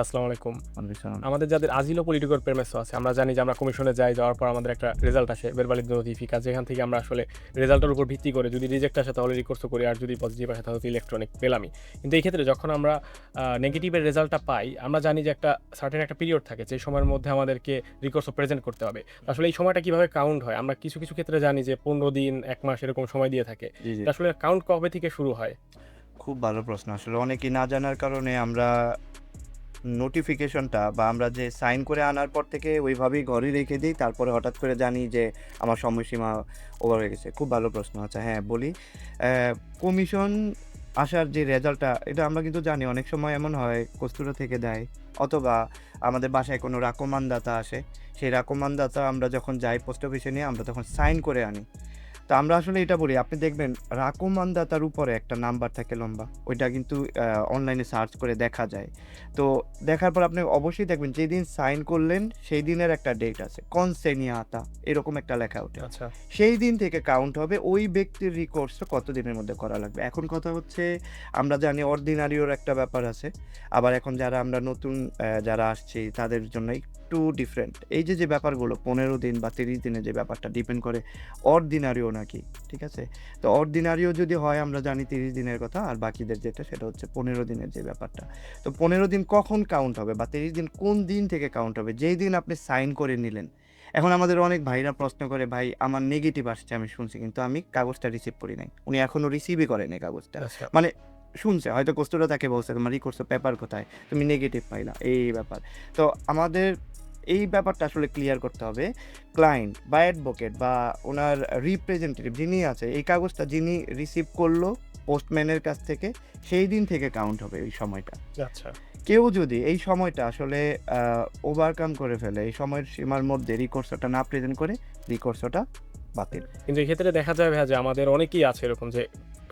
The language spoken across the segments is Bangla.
আসসালামু আলাইকুম। আমাদের যাদের আজিলো পলিটিক্যাল প্রেমেসও আছে আমরা জানি যে আমরা কমিশনে যাই যাওয়ার পর আমাদের একটা রেজাল্ট আসে বেরবালিদ নোটিফিকা যেখান থেকে আমরা আসলে রেজাল্টের উপর ভিত্তি করে যদি রিজেক্ট আসে তাহলে রিকোর্স করি আর যদি পজিটিভ আসে তাহলে ইলেকট্রনিক পেলামই। কিন্তু এই ক্ষেত্রে যখন আমরা নেগেটিভের রেজাল্টটা পাই আমরা জানি যে একটা সার্টেন একটা পিরিয়ড থাকে যে সময়ের মধ্যে আমাদেরকে রিকোর্স প্রেজেন্ট করতে হবে। আসলে এই সময়টা কীভাবে কাউন্ট হয়? আমরা কিছু কিছু ক্ষেত্রে জানি যে পনেরো দিন এক মাস এরকম সময় দিয়ে থাকে। আসলে কাউন্ট কবে থেকে শুরু হয়? খুব ভালো প্রশ্ন। আসলে অনেকেই না জানার কারণে আমরা নোটিফিকেশনটা বা আমরা যে সাইন করে আনার পর থেকে ওইভাবেই ঘরে রেখে দিই, তারপরে হঠাৎ করে জানি যে আমার সময়সীমা ওভার হয়ে গেছে। খুব ভালো প্রশ্ন। আচ্ছা হ্যাঁ বলি। কমিশন আসার যে রেজাল্টটা, এটা আমরা কিন্তু জানি, অনেক সময় এমন হয়, কস্তুরা থেকে দেয়, অথবা আমাদের বাসায় কোনো রাকমানদাতা আসে, সেই রাকমানদাতা আমরা যখন যাই পোস্ট অফিসে নিয়ে, আমরা তখন সাইন করে আনি। তো আমরা আসলে এটা বলি আপনি দেখবেন রাকমানদাতার উপরে একটা নাম্বার থাকে লম্বা ওইটা কিন্তু অনলাইনে সার্চ করে দেখা যায়। তো দেখার পর আপনি অবশ্যই দেখবেন যেদিন সাইন করলেন সেই দিনের একটা ডেট আছে কনসেনিয়াতা এরকম একটা লেখা ওঠে। আচ্ছা। সেই দিন থেকে কাউন্ট হবে ওই ব্যক্তির রিকোর্স কত দিনের মধ্যে করা লাগবে। এখন কথা হচ্ছে আমরা জানি অর্ডিনারিওর একটা ব্যাপার আছে আবার এখন যারা আমরা নতুন যারা আসছি তাদের জন্য একটু ডিফারেন্ট এই যে যে ব্যাপারগুলো পনেরো দিন বা তিরিশ দিনের যে ব্যাপারটা ডিপেন্ড করে অর্ডিনারিও নাকি ঠিক আছে? তো অর্ডিনারিও যদি হয় আমরা জানি তিরিশ দিনের কথা আর বাকিদের যেটা সেটা হচ্ছে পনেরো দিনের যে ব্যাপারটা। তো পনেরো দিন কখন কাউন্ট হবে বা তিরিশ দিন কোন দিন থেকে কাউন্ট হবে? যেই দিন আপনি সাইন করে নিলেন। এখন আমাদের অনেক ভাইরা প্রশ্ন করে ভাই আমার নেগেটিভ আসছে আমি শুনছি কিন্তু আমি কাগজটা রিসিভ করি নাই। উনি এখনও রিসিভই করেনি কাগজটা। আচ্ছা। মানে শুনছে হয়তো কষ্টটা তাকে বলছে তোমার ই রিকোর্স পেপার কোথায়? তুমি নেগেটিভ পাইলা। এই ব্যাপার। তো আমাদের এই ব্যাপারটা আসলে ক্লিয়ার করতে হবে। ক্লায়েন্ট বা অ্যাডভোকেট বা ওনার রিপ্রেজেন্টেটিভ যিনি আছে এই কাগজটা যিনি রিসিভ করল পোস্টম্যানের কাছ থেকে সেই দিন থেকে কাউন্ট হবে এই সময়টা। আচ্ছা। কেউ যদি এই সময়টা আসলে ওভারকাম করে ফেলে এই সময়ের সীমার মধ্যে রিকোর্সটা না প্রেজেন্ট করে রিকোর্সটা বাতিল। কিন্তু এই ক্ষেত্রে দেখা যায় ভাইয়া যে আমাদের অনেকেই আছে এরকম যে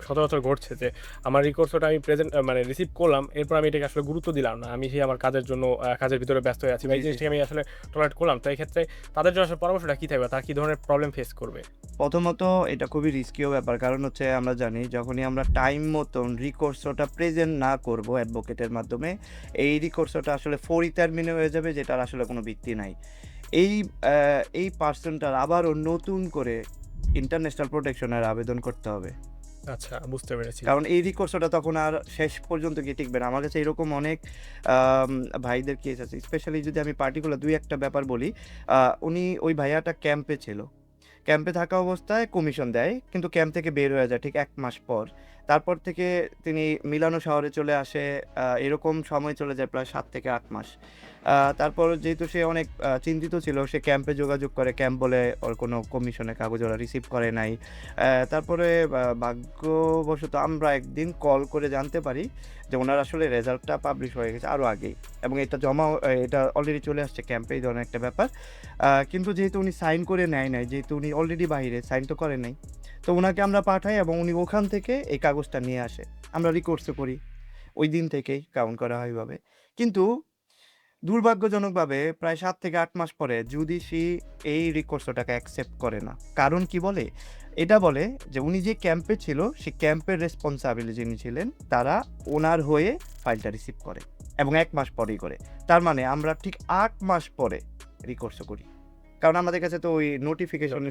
সচরাচর ঘটছে যে আমার রিকোর্সটা আমি প্রেজেন্ট মানে রিসিভ করলাম এরপর আমি এটাকে আসলে গুরুত্ব দিলাম না। আমি সেই আমার কাজের জন্য কাজের ভিতরে ব্যস্ত হয়ে আছি বা এই। জিনিসটাকে আমি আসলে টলারেট করলাম। তো এই ক্ষেত্রে তাদের জন্য আসলে পরামর্শটা কী থাকবে? তারা কী ধরনের প্রবলেম ফেস করবে? প্রথমত এটা খুবই রিস্কিও ব্যাপার। কারণ হচ্ছে আমরা জানি যখনই আমরা টাইম মতন রিকোর্সটা প্রেজেন্ট না করব অ্যাডভোকেটের মাধ্যমে এই রিকোর্সটা আসলে ফোরই টার্মিনে হয়ে যাবে যেটার আসলে কোনো ভিত্তি নাই। এই এই পার্সনটার আবারও নতুন করে ইন্টারন্যাশনাল প্রোটেকশনের আবেদন করতে হবে। আচ্ছা বুঝতে পেরেছি। কারণ এই রিকোর্সটা তখন আর শেষ পর্যন্ত গিয়ে টিকবে না। আমার কাছে এরকম অনেক ভাইদের কেস আছে। স্পেশালি যদি আমি পার্টিকুলার দুই একটা ব্যাপার বলি উনি ওই ভাইয়াটা ক্যাম্পে ছিল। ক্যাম্পে থাকা অবস্থায় কমিশন দেয়, কিন্তু ক্যাম্প থেকে বের হয়ে যায় ঠিক এক মাস পর। তারপর থেকে তিনি মিলানো শহরে চলে আসে এরকম সময় চলে যায় প্রায় সাত থেকে আট মাস। তারপর যেহেতু সে অনেক চিন্তিত ছিল, সে ক্যাম্পে যোগাযোগ করে ক্যাম্প বলে ওর কোনো কমিশনের কাগজ ওরা রিসিভ করে নাই। তারপরে ভাগ্যবশত আমরা একদিন কল করে জানতে পারি যে ওনার আসলে রেজাল্টটা পাবলিশ হয়ে গেছে আরও আগেই। এবং এটা জমা, এটা অলরেডি চলে আসছে ক্যাম্পে এই ধরনের একটা ব্যাপার। কিন্তু যেহেতু উনি সাইন করে নেয় নাই, যেহেতু উনি অলরেডি বাইরে সাইন তো করে নাই। তো ওনাকে আমরা পাঠাই এবং উনি ওখান থেকে এই কাগজটা নিয়ে আসে। আমরা রিকোর্সও করি ওই দিন থেকেই কাউন্ট করা হয় এইভাবে কিন্তু দুর্ভাগ্যজনকভাবে প্রায় সাত থেকে আট মাস পরে যদি সে এই রিকোর্সটাকে অ্যাকসেপ্ট করে না। কারণ কি বলে? এটা বলে যে উনি যে ক্যাম্পে ছিল সে ক্যাম্পের রেসপন্সাবিল যিনি ছিলেন, তারা ওনার হয়ে ফাইলটা রিসিভ করে এবং এক মাস পরেই করে। তার মানে আমরা ঠিক আট মাস পরে রিকোর্সও করি। কারণ আমাদের কাছে তো ওই নোটিফিকেশন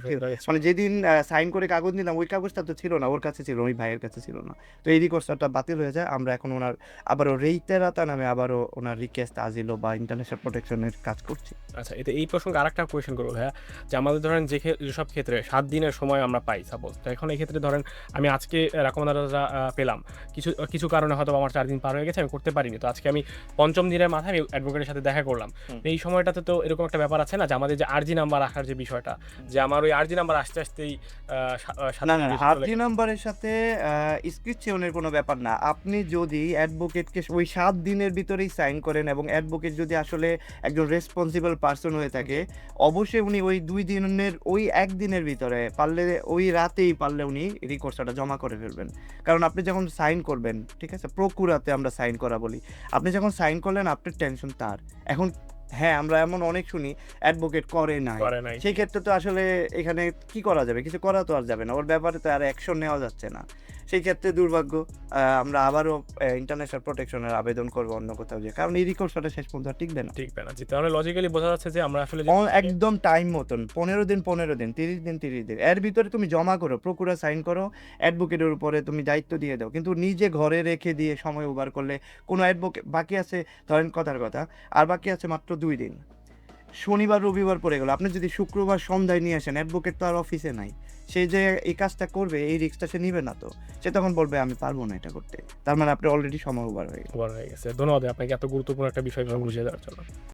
মানে যেদিন সাইন করে কাগজ নিলাম ওই কাগজটা তো ছিল না ওর কাছে ছিল ওই ভাইয়ের কাছে ছিল না। তো এই রিকোর্সটা বাতিল হয়ে যায় আমরা এখন ওনার আবারও রেইতেরাতা নামে আবারও ওনার রিকোয়েস্ট আজিলো বা ইন্টারন্যাশনাল প্রোটেকশনের কাজ করছি। আচ্ছা এতে এই প্রসঙ্গে আরেকটা কোয়েশ্চেন করব ভাইয়া। যে আমাদের ধরেন যে যেসব ক্ষেত্রে সাত দিনের সময় আমরা পাই সাপোজ তো এখন এই ক্ষেত্রে ধরেন আমি আজকে রাকমাদাররা পেলাম। কিছু কিছু কারণে হয়তো আমার চার দিন পার হয়ে গেছে আমি করতে পারিনি। তো আজকে আমি পঞ্চম দিনের মাথায় আমি অ্যাডভোকেটের সাথে দেখা করলাম। এই সময়টাতে তো এরকম একটা ব্যাপার আছে না যে আমাদের যে আরজি নাম্বার রাখার যে বিষয়টা যে আমার ওই আরজি নাম্বার আসতে আসতেই না না দিন নাম্বারের সাথে স্ক্রিপশনের কোনো ব্যাপার না। আপনি যদি অ্যাডভোকেটকে ওই সাত দিনের ভিতরেই সাইন করেন এবং অ্যাডভোকেট যদি আসলে একজন রেসপন্সিবল পার্সন হয়ে থাকে অবশ্যই উনি ওই দুই দিনের ওই একদিনের ভিতরে পারলে ওই রাতেই পারলে উনি রিকোর্সটা জমা করে ফেলবেন। কারণ আপনি যখন সাইন করবেন ঠিক আছে? প্রকুরাতে আমরা সাইন করা বলি। আপনি যখন সাইন করলেন আপনার টেনশন তার। এখন হ্যাঁ আমরা এমন অনেক শুনি অ্যাডভোকেট করে নাই। সেই ক্ষেত্রে তো আসলে এখানে কি করা যাবে? কিছু করা তো আর যাবে না। ওর ব্যাপারে তো আর অ্যাকশন নেওয়া যাচ্ছে না। সেই ক্ষেত্রে দুর্ভাগ্য আমরা আবারও ইন্টারন্যাশনাল প্রোটেকশনের আবেদন করব অন্য কোথাও যে কারণ এই রিকোর্সটা শেষ পর্যন্ত টিকবে না। ঠিক না। তাহলে লজিক্যালি বোঝা যাচ্ছে যে আমরা আসলে একদম টাইম মতন পনেরো দিন পনেরো দিন তিরিশ দিন তিরিশ দিন। এর ভিতরে তুমি জমা করো প্রকুরা সাইন করো অ্যাডভোকেটের উপরে তুমি দায়িত্ব দিয়ে দাও। কিন্তু নিজে ঘরে রেখে দিয়ে সময় উবার করলে কোনো অ্যাডভোকেট বাকি আছে ধরেন কথার কথা আর বাকি আছে মাত্র দুই দিন। শনিবার, রবিবার পড়ে গেলো। আপনি যদি শুক্রবার সন্ধ্যায় নিয়ে আসেন অ্যাডভোকেট তো আর অফিসে নাই। সে যে এই কাজটা করবে, এই রিক্সটা সে নিবে না তো। সে তখন বলবে, আমি পারব না এটা করতে। তার মানে আপনি অলরেডি সময় ওভার হয়ে গেছে। ধন্যবাদ আপনাকে এত গুরুত্বপূর্ণ একটা বিষয় বুঝিয়ে দেওয়ার জন্য।